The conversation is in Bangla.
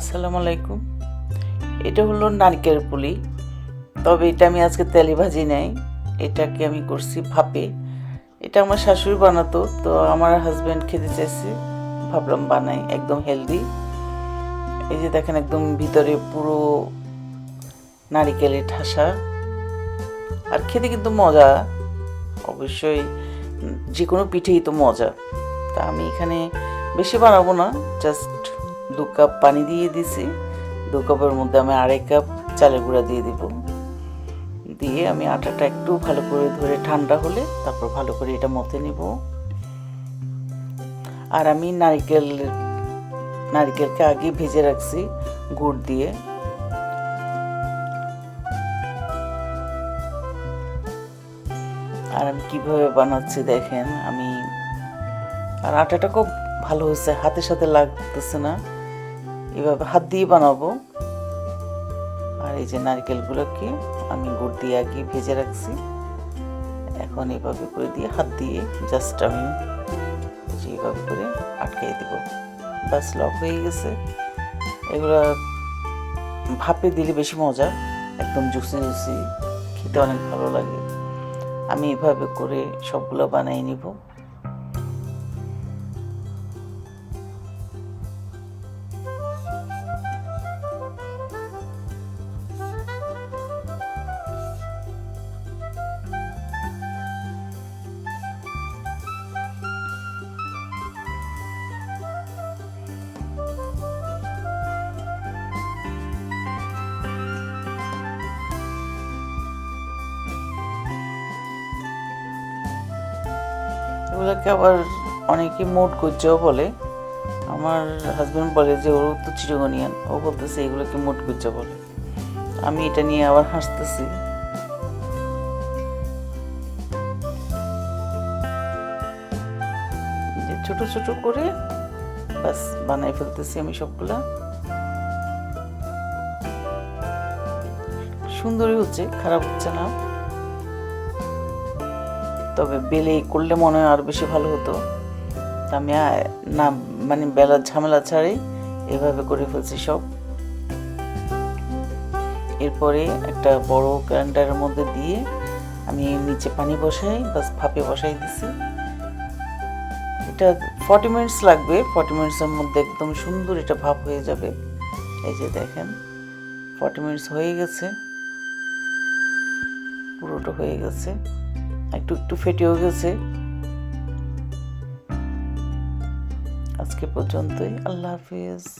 আসসালামু আলাইকুম। এটা হলো নারকেল পুলি। তবে এটা আমি আজকে তেলে ভাজি নাই। এটাকে আমি করছি ভাপে। এটা আমার শাশুড়ি বানাতো, তো আমার হাজব্যান্ড খেতে চাইছে। ভাবলাম বানাই, একদম হেলদি এই যে দেখেন একদম ভিতরে পুরো নারিকেলের ঠাসা। আর খেতে কিন্তু মজা। অবশ্যই যে কোনো পিঠেই তো মজা। তা আমি এখানে বেশি বানাবো না জাস্ট দু কাপ পানি দিয়ে দিছি। দু কাপের মধ্যে আমি আড়াই কাপ চালের গুঁড়া দিয়ে দিব। দিয়ে আমি আটাটা একটু ভালো করে ধরে ঠান্ডা হলে তারপর ভালো করে এটা মতে নিব। আর আমি নারকেল, নারকেলকে আগে ভেজে রাখছি গুড় দিয়ে। আর আমি কীভাবে বানাচ্ছি দেখেন, আমি আর আটাটা খুব ভালো হয়েছে, হাতের সাথে লাগতেছে না। এভাবে হাত দিয়ে বানাবো। আর এই যে নারকেলগুলোকে আমি গুড় দিয়ে আগে ভেজে রাখছি। এখন এভাবে করে দিয়ে হাত দিয়ে জাস্ট আমি এইভাবে করে আটকাই দেবো। বাস লক হয়ে গেছে। এগুলো ভাপে দিলে বেশি মজা, একদম জুসি জুসি, খেতে অনেক ভালো লাগে। আমি এভাবে করে সবগুলো বানিয়ে নিব। এগুলোকে আবার অনেকে মোট গুজ্জাও বলে। আমার হাজব্যান্ড বলে যে, ওর তো চিরগনিয়ান ও বলতেছে, এগুলোকে মোট গুজ্জা বলে। আমি এটা নিয়ে আবার হাসতেছি। ছোট ছোট করে বাস বানাই ফেলতেছি আমি সবগুলা। সুন্দরই হচ্ছে, খারাপ হচ্ছে না। তবে বেলে করলে মনে হয় আরও বেশি ভালো হতো। আমি না মানে বেলার ঝামেলা ছাড়াই এভাবে করে ফেলছি সব। এরপরে একটা বড় গ্রাইন্ডারের মধ্যে দিয়ে আমি নিচে পানি বসাই বাস ভাপে বসাই দিছি। এটা ফর্টি মিনিটস লাগবে ফর্টি মিনিটসের মধ্যে একদম সুন্দর এটা ভাপ হয়ে যাবে। এই যে দেখেন ফর্টি মিনিটস হয়ে গেছে। পুরোটা হয়ে গেছে। একটু একটু ফেটেও গেছে। আজকে পর্যন্তই আল্লাহ হাফিজ।